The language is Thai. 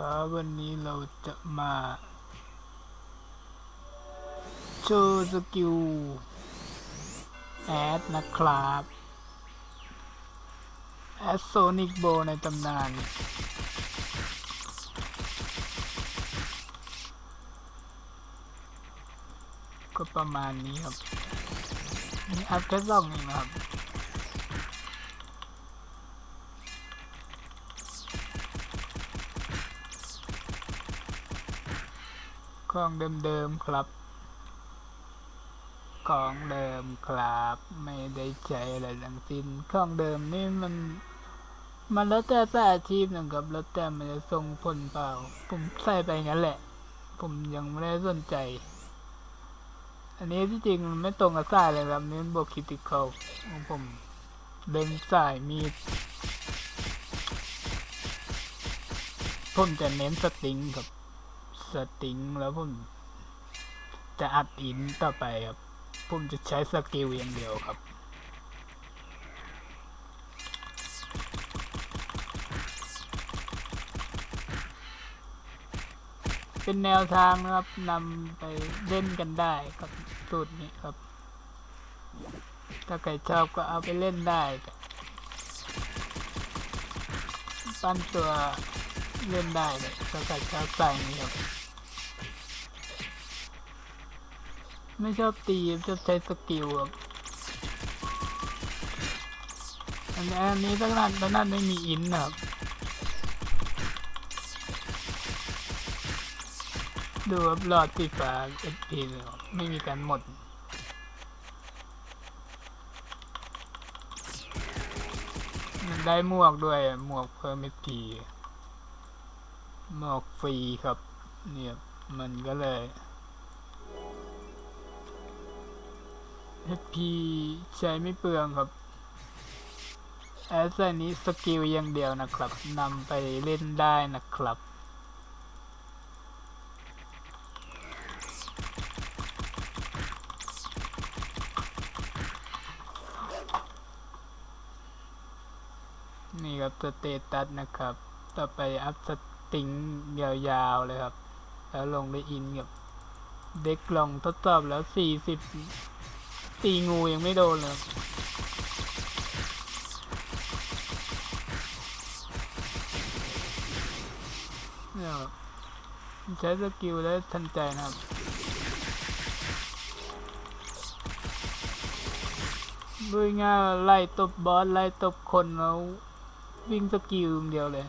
ครับวันนี้เราจะมาโชว์สกิลแอดนะครับแอดโซนิกโบในตำนาน ก็ประมาณนี้ครับ นี่อัพแค่สองเองนะครับ ของเดิมๆครับ ของเดิมครับ ไม่ได้ใช้อะไรทั้งสิ้นของเดิมนี่มันมันแล้วแต่แต่อาชีพนะครับแล้วแต่มันจะส่งผลเปล่า ผมใส่ไปงั้นแหละ ผมยังไม่ได้สนใจ อันนี้ที่จริงมันไม่ตรงกับสายเลยครับนี่บวกคิติคอลของผมเล่นสายมีดผมจะเน้นสตริงครับ สติงแล้วผมจะอัดอินต่อไปครับ ผมจะใช้สกิลอย่างเดียวครับ เป็นแนวทางนะครับนำไปเล่นกันได้ครับสูตรนี้ครับ ถ้าใครชอบก็เอาไปเล่นได้ปั้นตัว เล่นได้เลยถ้าใครชอบใส่นี้ครับไม่ชอบตีชอบใช้สกิลครับอันนี้อันนี้ตั้งนานตั้งนานไม่มีอินนะครับดูครับหลอดสีฟ้าเอพีเลยครับไม่มีการหมดมันได้หมวกด้วยหมวกเพิ่มเอพี หมวกฟรีครับ เนี่ยมันก็เลย HP ใช้ไม่เปลืองครับ แอสไซนี้สกิลอย่างเดียวนะครับนำไปเล่นได้นะครับนี่ครับสเตตัสนะครับ ต่อไปอัพส ติงยาวๆเลยครับ แล้วลงได้อินกับเด็กลองทดสอบแล้วสี่สิบตีงูยังไม่โดนเลยเนี่ยใช้สกิลได้ทันใจนะครับด้วยง่ายไล่ตบบอสไล่ตบคนแล้ววิ่งสกิลเดียวเลย